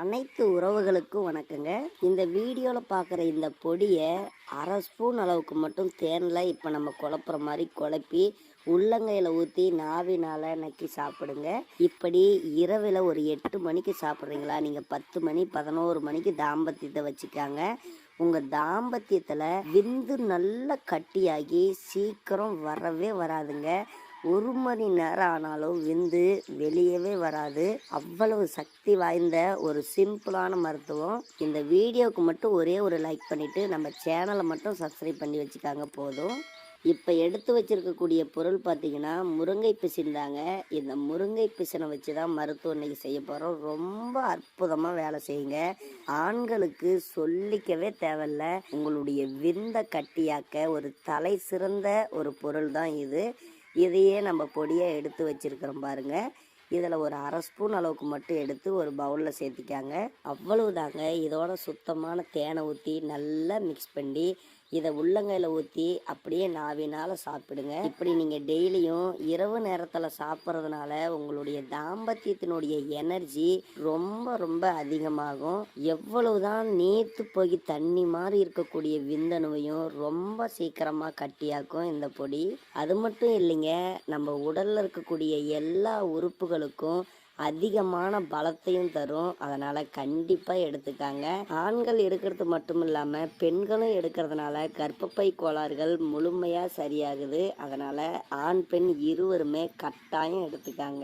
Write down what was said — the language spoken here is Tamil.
அனைத்து உறவுகளுக்கும் வணக்கங்க. இந்த வீடியோவில் பார்க்குற இந்த பொடியை அரை ஸ்பூன் அளவுக்கு மட்டும் தேனில் இப்போ நம்ம குழப்புற மாதிரி குழப்பி உள்ளங்கையில் ஊற்றி நாவினால் நக்கி சாப்பிடுங்க. இப்படி இரவில் ஒரு எட்டு மணிக்கு சாப்பிட்றீங்களா? நீங்கள் பத்து மணி பதினோரு மணிக்கு தாம்பத்தியத்தை வச்சுக்காங்க. உங்கள் தாம்பத்தியத்தில் விந்து நல்லா கட்டியாகி சீக்கிரம் வரவே வராதுங்க. ஒரு மணி நேரம் ஆனாலும் விந்து வெளியவே வராது. அவ்வளவு சக்தி வாய்ந்த ஒரு சிம்பிளான மருத்துவம். இந்த வீடியோவுக்கு மட்டும் ஒரே ஒரு லைக் பண்ணிவிட்டு நம்ம சேனலை மட்டும் சப்ஸ்கிரைப் பண்ணி வச்சுக்காங்க போதும். இப்போ எடுத்து வச்சிருக்கக்கூடிய பொருள் பார்த்தீங்கன்னா முருங்கை பிசின்தாங்க இந்த முருங்கை பிசினை வச்சு தான் மருத்துவம் இன்றைக்கி செய்ய போகிறோம் ரொம்ப அற்புதமாக வேலை செய்யுங்க. ஆண்களுக்கு சொல்லிக்கவே தேவையில்ல. உங்களுடைய விந்த கட்டியாக்க ஒரு தலை சிறந்த ஒரு பொருள் தான் இது. இதையே நம்ம பொடியாக எடுத்து வச்சுருக்கிறோம் பாருங்கள் இதில் ஒரு அரை ஸ்பூன் அளவுக்கு மட்டும் எடுத்து ஒரு பவுலில் சேர்த்திக்காங்க. அவ்வளவுதாங்க. இதோட சுத்தமான தேனை ஊற்றி நல்லா மிக்ஸ் பண்ணி இதை உள்ளங்கையில் ஊற்றி அப்படியே நாவினால் சாப்பிடுங்க. இப்படி நீங்கள் டெய்லியும் இரவு நேரத்தில் சாப்பிட்றதுனால உங்களுடைய தாம்பத்தியத்தினுடைய எனர்ஜி ரொம்ப ரொம்ப அதிகமாகும். எவ்வளவுதான் நீர்த்து போய் தண்ணி மாதிரி இருக்கக்கூடிய விந்தணுவையும் ரொம்ப சீக்கிரமாக கட்டியாக்கும் இந்த பொடி. அது மட்டும் இல்லைங்க நம்ம உடலில் இருக்கக்கூடிய எல்லா உறுப்புகளுக்கும் அதிகமான பலத்தையும் தரும். அதனால் கண்டிப்பாக எடுத்துக்காங்க. ஆண்கள் எடுக்கிறது மட்டும் இல்லாமல் பெண்களும் எடுக்கிறதுனால கர்ப்பப்பை கோளாறுகள் முழுமையாக சரியாகுது. அதனால் ஆண் பெண் இருவருமே கட்டாயம் எடுத்துக்காங்க.